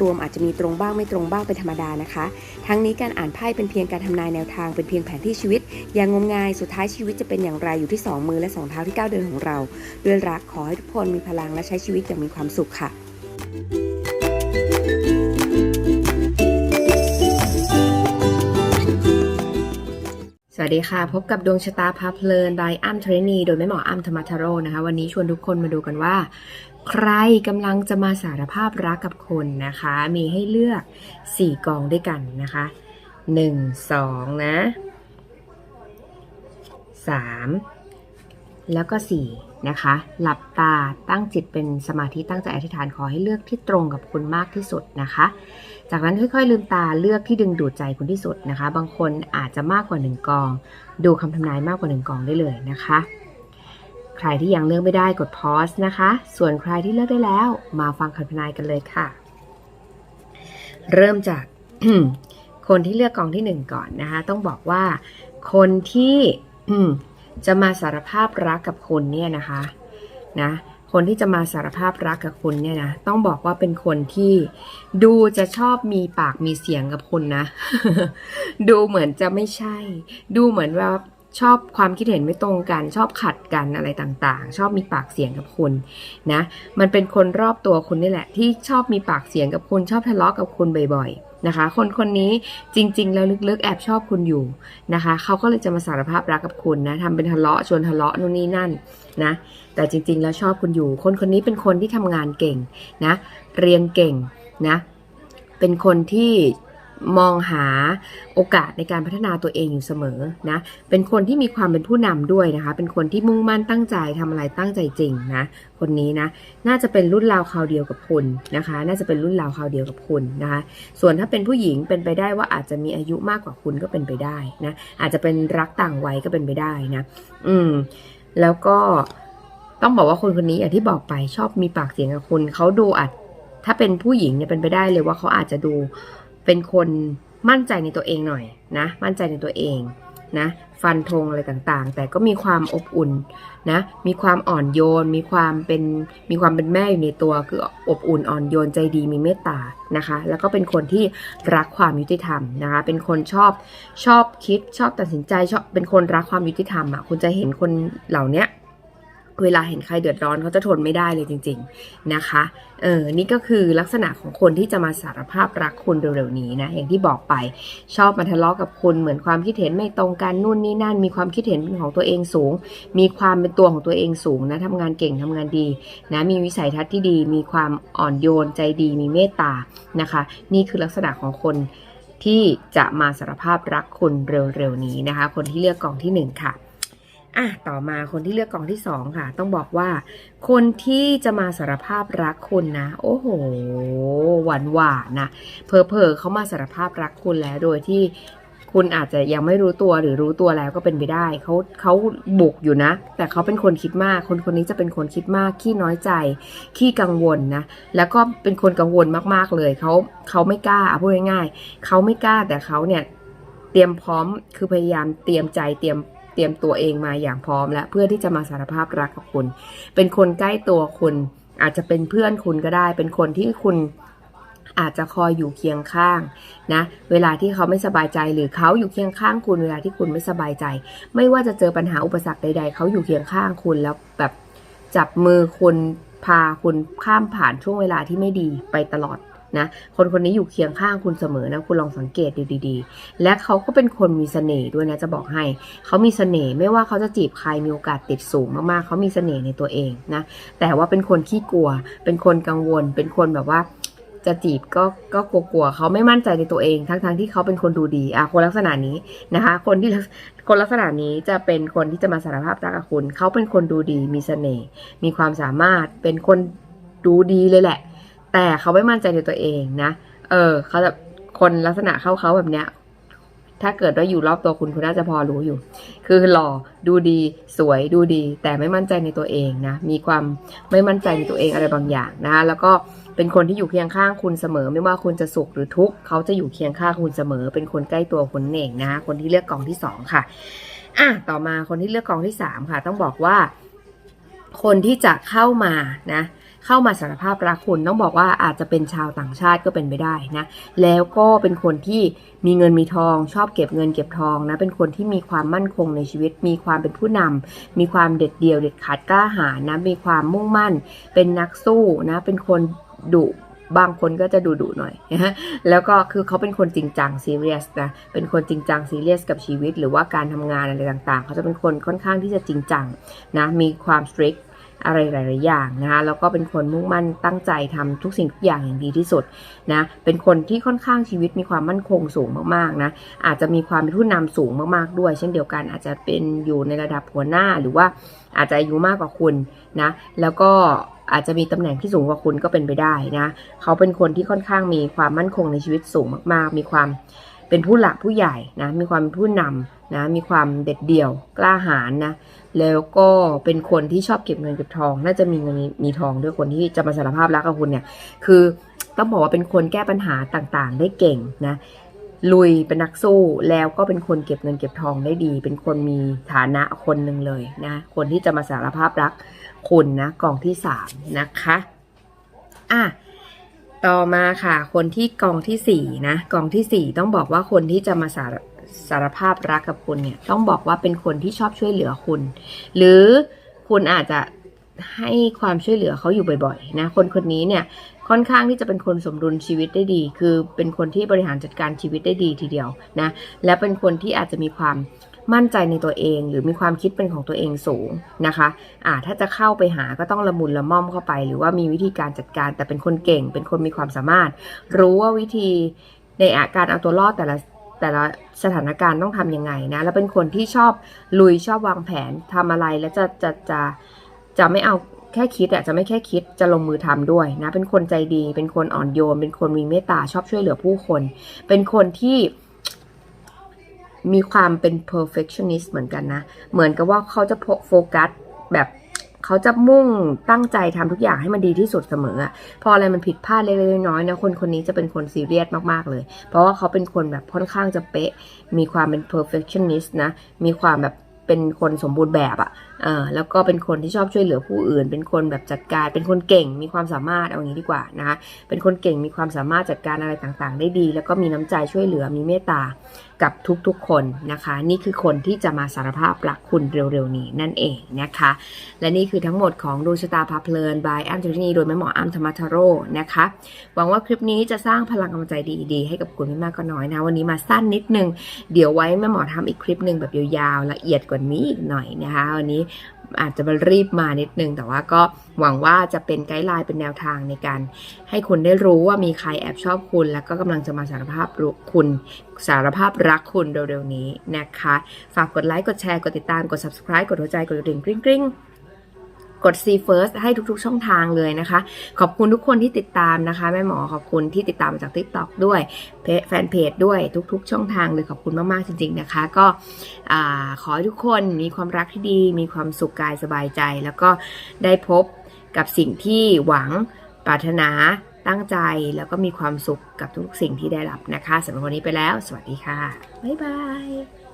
รวมอาจจะมีตรงบ้างไม่ตรงบ้างเป็นธรรมดานะคะ ทั้งนี้การอ่านไพ่เป็นเพียงการทำนายแนวทางเป็นเพียงแผนที่ชีวิต อย่างงมงายสุดท้ายชีวิตจะเป็นอย่างไรอยู่ที่สองมือและสองเท้าที่ก้าวเดินของเรา ด้วยรักขอให้ทุกคนมีพลังและใช้ชีวิตอย่างมีความสุขค่ะสวัสดีค่ะ พบกับดวงชะตาพาเพลินบายอ้ำเทรนี โดยแม่หมออ้ำธรรมทโรนะคะ วันนี้ชวนทุกคนมาดูกันว่า ใครกำลังจะมาสารภาพรักกับคนนะคะ มีให้เลือก 4 กองด้วยกันนะคะ 1 2 นะ 3 แล้วก็ 4 นะคะ หลับตาตั้งจิตเป็นสมาธิตั้งใจอธิษฐานขอให้เลือกที่ตรงกับคุณมากที่สุดนะคะ จากนั้นค่อยๆลืมตาเลือกที่ดึงดูดใจคุณที่สุดนะคะ บางคนอาจจะมากกว่า 1 กอง ดูคำทำนายมากกว่า 1 กองได้เลยนะคะ ใครที่ยังเลือกไม่ได้กดพอสนะคะ ส่วนใครที่เลือกได้แล้ว มาฟังคำทนายกันเลยค่ะ เริ่มจากคนที่เลือกกองที่หนึ่งก่อนนะคะ ต้องบอกว่า คนที่จะมาสารภาพรักกับคุณเนี่ยนะคะนะคนที่จะมาสารภาพรักกับคุณเนี่ยนะต้องบอกว่าเป็นคนที่ดูจะชอบมีปากมีเสียงกับคุณนะ ดูเหมือนจะไม่ใช่ ดูเหมือนว่า ชอบความคิดเห็นไม่ตรงกัน ชอบขัดกันอะไรต่างๆ ชอบมีปากเสียงกับคุณนะ มันเป็นคนรอบตัวคุณนี่แหละ ที่ชอบมีปากเสียงกับคุณชอบทะเลาะกับคุณบ่อยๆนะคะ คนคนนี้จริง ๆ แล้วลึกๆ แอบชอบคุณอยู่นะคะเขาก็เลยจะมาสารภาพรักกับคุณนะทำเป็นทะเลาะชวนทะเลาะนู่นนี่นั่นนะแต่จริง ๆ แล้วชอบคุณอยู่ คนคนนี้เป็นคนที่ทำงานเก่งนะเรียนเก่งนะเป็นคนที่ มองหาโอกาสในการพัฒนาตัวเองอยู่เสมอนะ เป็นคนที่มีความเป็นผู้นำด้วยนะคะ เป็นคนที่มุ่งมั่นตั้งใจทำอะไรตั้งใจจริงนะ คนนี้นะ น่าจะเป็นรุ่นราวคราวเดียวกับคุณนะคะ น่าจะเป็นรุ่นราวคราวเดียวกับคุณนะคะ ส่วนถ้าเป็นผู้หญิงเป็นไปได้ว่าอาจจะมีอายุมากกว่าคุณก็เป็นไปได้นะ อาจจะเป็นรักต่างวัยก็เป็นไปได้นะ อืม แล้วก็ต้องบอกว่าคนคนนี้อย่างที่บอกไปชอบมีปากเสียงกับคุณเขาดูอาจถ้าเป็นผู้หญิงเนี่ยเป็นไปได้เลยว่าเขาอาจจะดู เป็นคนมั่นใจในตัวเองหน่อยนะ มั่นใจในตัวเองนะ ฟันธงอะไรต่างๆ แต่ก็มีความอบอุ่นนะ มีความอ่อนโยน มีความเป็นมีความเป็นแม่อยู่ในตัวคืออบอุ่นอ่อนโยนใจดีมีเมตตานะคะ แล้วก็เป็นคนที่รักความยุติธรรมนะคะ เป็นคนชอบชอบคิดชอบตัดสินใจชอบเป็นคนรักความยุติธรรมอะคุณจะเห็นคนเหล่านี้ เวลาเห็นใครเดือดร้อนเขาจะทนไม่ได้เลยจริง ๆนะคะ เออ นี่ก็คือลักษณะของคนที่จะมาสารภาพรักคุณเร็วๆนี้นะ อย่างที่บอกไป ชอบมาทะเลาะกับคุณเหมือนความคิดเห็นไม่ตรงกันนู่นนี่นั่น มีความคิดเห็นของตัวเองสูง มีความเป็นตัวของตัวเองสูงนะทำงานเก่งทำงานดีนะ มีวิสัยทัศน์ที่ดี มีความอ่อนโยนใจดี มีเมตตา นะคะ นี่คือลักษณะของคนที่จะมาสารภาพรักคุณเร็วๆนี้นะคะ คนที่เลือกกองที่หนึ่งค่ะ อะต่อมาคนที่เลือกกองที่สองค่ะ ต้องบอกว่า คนที่จะมาสารภาพรักคุณนะ โอ้โห หวานหวานนะเพอเพอเขามาสารภาพรักคุณแล้วโดยที่คุณอาจจะยังไม่รู้ตัวหรือรู้ตัวแล้วก็เป็นไปได้เขาเขาบุกอยู่นะ แต่เขาเป็นคนคิดมาก คนคนนี้จะเป็นคนคิดมากขี้น้อยใจขี้กังวลนะแล้วก็เป็นคนกังวลมากๆเลยเขาเขาไม่กล้าอะพูดง่ายๆเขาไม่กล้าแต่เขาเนี่ยเตรียมพร้อมคือพยายามเตรียมใจเตรียม เตรียมตัวเองมาอย่างพร้อมแล้วเพื่อที่จะมาสารภาพรักกับคุณ เป็นคนใกล้ตัวคุณ อาจจะเป็นเพื่อนคุณก็ได้ เป็นคนที่คุณอาจจะคอยอยู่เคียงข้างนะ เวลาที่เขาไม่สบายใจหรือเขาอยู่เคียงข้างคุณ เวลาที่คุณไม่สบายใจ ไม่ว่าจะเจอปัญหาอุปสรรคใด ๆ เขาอยู่เคียงข้างคุณแล้วแบบจับมือคุณพาคุณข้ามผ่านช่วงเวลาที่ไม่ดีไปตลอด นะคนคนนี้อยู่เคียงข้างคุณเสมอนะคุณลองสังเกตดูดีๆ และเขาก็เป็นคนมีเสน่ห์ด้วยนะจะบอกให้ เขามีเสน่ห์ไม่ว่าเขาจะจีบใครมีโอกาสติดสูงมากๆ เขามีเสน่ห์ในตัวเองนะแต่ว่าเป็นคนขี้กลัว เป็นคนกังวล เป็นคนแบบว่าจะจีบก็ก็กลัวๆเขาไม่มั่นใจในตัวเอง ทั้งๆที่เขาเป็นคนดูดีอะคนลักษณะนี้นะคะ คนที่คนลักษณะนี้จะเป็นคนที่จะมาสารภาพรักกับคุณ เขาเป็นคนดูดีมีเสน่ห์มีความสามารถเป็นคนดูดีเลยแหละ แต่เขาไม่มั่นใจในตัวเองนะ เออ เขาแบบคนลักษณะเข้าเขาแบบเนี้ย ถ้าเกิดว่าอยู่รอบตัวคุณคุณน่าจะพอรู้อยู่ คือหล่อ ดูดี สวย ดูดี แต่ไม่มั่นใจในตัวเองนะ มีความไม่มั่นใจในตัวเองอะไรบางอย่างนะคะแล้วก็เป็นคนที่อยู่เคียงข้างคุณเสมอ ไม่ว่าคุณจะสุขหรือทุกข์เขาจะอยู่เคียงข้างคุณเสมอ เป็นคนใกล้ตัวคุณเองนะคะคนที่เลือกกองที่สองค่ะ อะ ต่อมาคนที่เลือกกองที่สามค่ะ ต้องบอกว่า คนที่จะเข้ามานะ เข้ามาสารภาพรักคุณต้องบอกว่าอาจจะเป็นชาวต่างชาติก็เป็นไปได้นะแล้วก็เป็นคนที่มีเงินมีทอง ชอบเก็บเงินเก็บทองนะเป็นคนที่มีความมั่นคงในชีวิต มีความเป็นผู้นำมีความเด็ดเดี่ยวเด็ดขาดกล้าหาญนะมีความมุ่งมั่น เป็นนักสู้นะเป็นคนดุบางคนก็จะดุดุหน่อยนะฮะแล้วก็คือเขาเป็นคนจริงจังซีเรียสนะ เป็นคนจริงจังซีเรียสกับชีวิต หรือว่าการทำงานอะไรต่างๆ เขาจะเป็นคนค่อนข้างที่จะจริงจังนะ มีความสตริก อะไรหลาย ๆ อย่างนะคะแล้วก็เป็นคนมุ่งมั่นตั้งใจทำทุกสิ่งทุกอย่างอย่างดีที่สุดนะเป็นคนที่ค่อนข้างชีวิตมีความมั่นคงสูงมาก ๆ นะอาจจะมีความเป็นผู้นำสูงมาก ๆ ด้วย เช่นเดียวกันอาจจะเป็นอยู่ในระดับหัวหน้าหรือว่าอาจจะอายุมากกว่าคุณนะแล้วก็อาจจะมีตำแหน่งที่สูงกว่าคุณก็เป็นไปได้นะ เขาเป็นคนที่ค่อนข้างมีความมั่นคงในชีวิตสูงมาก ๆ มีความ เป็นผู้หลักผู้ใหญ่นะมีความเป็นผู้นำนะมีความเด็ดเดี่ยวกล้าหาญนะแล้วก็เป็นคนที่ชอบเก็บเงินเก็บทองน่าจะมีเงินมีมีทองด้วยคนที่จะมาสารภาพรักกับคุณเนี่ยคือต้องบอกว่าเป็นคนแก้ปัญหาต่างๆ ได้เก่งนะลุยเป็นนักสู้แล้วก็เป็นคนเก็บเงินเก็บทองได้ดี เป็นคนมีฐานะคนหนึ่งเลยนะคนที่จะมาสารภาพรักคุณนะกองที่สามนะคะอะ ต่อมาค่ะ คนที่กองที่สี่นะ กองที่สี่ต้องบอกว่าคนที่จะมาสารสารภาพรักกับคุณเนี่ย ต้องบอกว่าเป็นคนที่ชอบช่วยเหลือคุณ หรือคุณอาจจะให้ความช่วยเหลือเขาอยู่บ่อยๆนะ คนคนนี้เนี่ยค่อนข้างที่จะเป็นคนสมดุลชีวิตได้ดี คือเป็นคนที่บริหารจัดการชีวิตได้ดีทีเดียวนะ และเป็นคนที่อาจจะมีความ มั่นใจในตัวเอง หรือมีความคิดเป็นของตัวเองสูงนะคะอ่าถ้าจะเข้าไปหาก็ต้องละมุนละม่อมเข้าไป หรือว่ามีวิธีการจัดการแต่เป็นคนเก่ง เป็นคนมีความสามารถ รู้ว่าวิธีในอาการเอาตัวรอดแต่ละแต่ละสถานการณ์ต้องทำยังไงนะ แล้วเป็นคนที่ชอบลุยชอบวางแผนทำอะไรแล้วจะจะจะจะไม่เอาแค่คิดอะจะไม่แค่คิดจะลงมือทำด้วยนะ เป็นคนใจดี เป็นคนอ่อนโยน เป็นคนมีเมตตาชอบช่วยเหลือผู้คน เป็นคนที่ มีความเป็น perfectionist เหมือนกันนะ เหมือนกับว่าเขาจะโฟกัสแบบเขาจะมุ่งตั้งใจทำทุกอย่างให้มันดีที่สุดเสมอพออะไรมันผิดพลาดเล็กๆน้อยๆนะคนคนนี้จะเป็นคนซีเรียสมากๆเลย เพราะว่าเขาเป็นคนแบบค่อนข้างจะเป๊ะ มีความเป็น perfectionist นะ มีความแบบเป็นคนสมบูรณ์แบบอะ อ่อแล้วก็เป็นคนที่ชอบช่วยเหลือผู้อื่น เป็นคนแบบจัดการ เป็นคนเก่ง มีความสามารถเอาอย่างนี้ดีกว่านะคะ เป็นคนเก่ง มีความสามารถจัดการอะไรต่างๆ ได้ดี แล้วก็มีน้ำใจช่วยเหลือ มีเมตตากับทุกๆคนนะคะ นี่คือคนที่จะมาสารภาพรักคุณเร็วๆนี้นั่นเองนะคะ และนี่คือทั้งหมดของดูชะตาพาเพลิน by อ้ำจุลนีโดยแม่หมออ้ำธรรมทโรนะคะ หวังว่าคลิปนี้จะสร้างพลังกำลังใจดีๆ ให้กับคุณไม่มากก็น้อยนะ วันนี้มาสั้นนิดนึง เดี๋ยวไว้แม่หมอทำอีกคลิปหนึ่งแบบยาวๆละเอียดกว่านี้อีกหน่อยนะคะ วันนี้อาจจะรีบมานิดนึง แต่ว่าก็หวังว่าจะเป็นไกด์ไลน์เป็นแนวทางในการ ให้คุณได้รู้ว่ามีใครแอบชอบคุณ แล้วก็กำลังจะมาสารภาพรู้คุณสารภาพรักคุณเร็วๆนี้นะคะ ฝากกดไลค์กดแชร์กดติดตามกด subscribe กดหัวใจกดกระดิ่งกริ๊ง กด see first ให้ทุกๆ ช่องทางเลยนะคะ ขอบคุณทุกคนที่ติดตามนะคะ แม่หมอขอบคุณที่ติดตามมาจาก TikTok ด้วยแฟนเพจด้วยทุก ๆ ช่องทางเลยขอบคุณมากๆจริง ๆนะคะ ก็ขอให้ทุกคนมีความรักที่ดี มีความสุขกายสบายใจ แล้วก็ได้พบกับสิ่งที่หวังปรารถนาตั้งใจแล้วก็มีความสุขกับทุกๆสิ่งที่ได้รับนะคะสำหรับวันนี้ไปแล้ว สวัสดีค่ะ บ๊ายบาย